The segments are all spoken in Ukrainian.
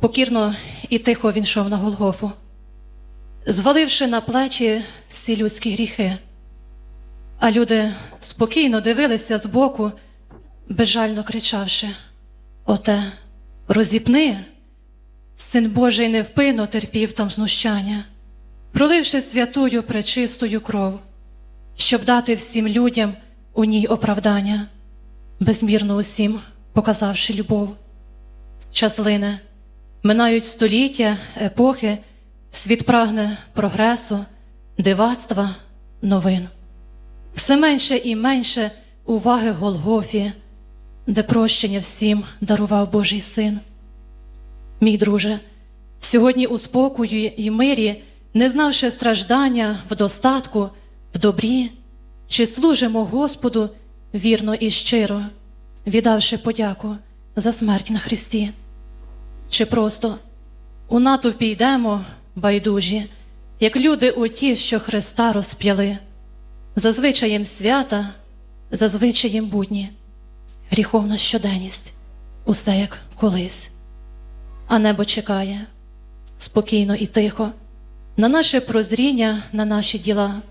Покірно і тихо він йшов на Голгофу, зваливши на плечі всі людські гріхи. А люди спокійно дивилися збоку, безжально кричавши: Оте, розіпни! Син Божий невпинно терпів там знущання, проливши святую пречистою кров, щоб дати всім людям у ній оправдання, безмірно усім показавши любов. Час лине, минають століття, епохи, світ прагне прогресу, дивацтва, новин. Все менше і менше уваги Голгофі, де прощення всім дарував Божий син. Мій друже, сьогодні у спокою і мирі, не знавши страждання в достатку, в добрі, чи служимо Господу вірно і щиро, віддавши подяку за смерть на Христі, чи просто у натовпі йдемо байдужі, як люди оті, що Христа розп'яли, за звичаєм свята, за звичаєм будні, гріховна щоденність, усе як колись а небо чекає спокійно і тихо, на наше прозріння, на наші діла,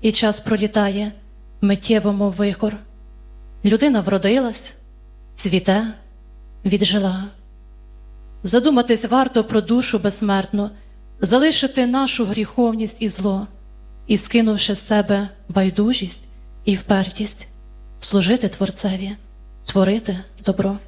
і час пролітає миттєво, мов вихор. Людина вродилась, цвіте, віджила. Задуматись варто про душу безсмертну, залишити нашу гріховність і зло, і, скинувши з себе байдужість і впертість, служити Творцеві, творити добро.